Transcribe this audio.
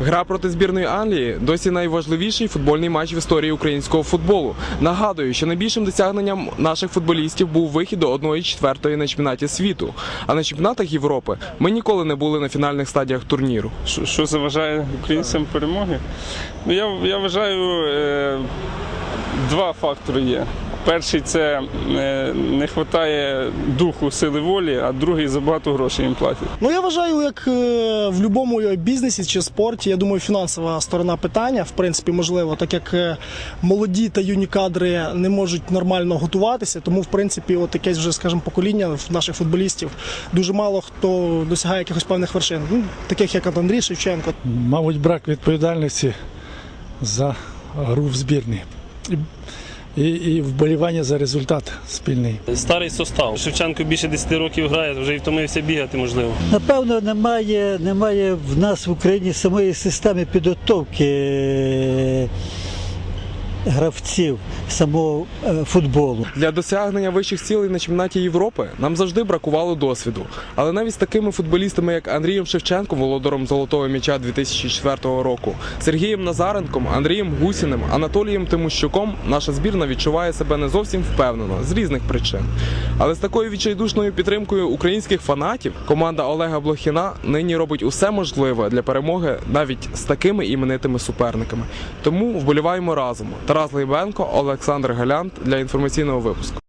Гра проти збірної Англії досі найважливіший футбольний матч в історії українського футболу. Нагадую, що найбільшим досягненням наших футболістів був вихід до 1-4 на чемпіонаті світу. А на чемпіонатах Європи ми ніколи не були на фінальних стадіях турніру. Що, заважає українцям перемоги? Ну, я, я вважаю, е, два фактори є. Перший це е, не вистачає духу, сили волі, а другий забагато грошей їм платять. Ну я вважаю, як е, в будь-якому бізнесі чи спорті, я думаю, фінансова сторона питання, в принципі, можливо, так як е, молоді та юні кадри не можуть нормально готуватися, тому в принципі, от якесь вже, скажімо, покоління наших футболістів дуже мало хто досягає якихось певних вершин, ну, таких як Андрій Шевченко. Мабуть, брак відповідальності за гру в збірні. І, і, і вболівання за результат спільний. Старий состав. Шевченко більше 10 років грає, вже і втомився бігати, можливо. Напевно, немає, немає в нас в Україні самої системи підготовки гравців самого е, футболу. Для досягнення вищих цілей на чемпіонаті Європи нам завжди бракувало досвіду. Але навіть з такими футболістами, як Андрієм Шевченком, володаром золотого м'яча 2004 року, Сергієм Назаренком, Андрієм Гусіним, Анатолієм Тимощуком, наша збірна відчуває себе не зовсім впевнено з різних причин. Але з такою відчайдушною підтримкою українських фанатів команда Олега Блохіна нині робить усе можливе для перемоги навіть з такими іменитими суперниками. Тому вболіваємо разом. Тарас Лейбенко, Олександр Галянт для інформаційного випуску.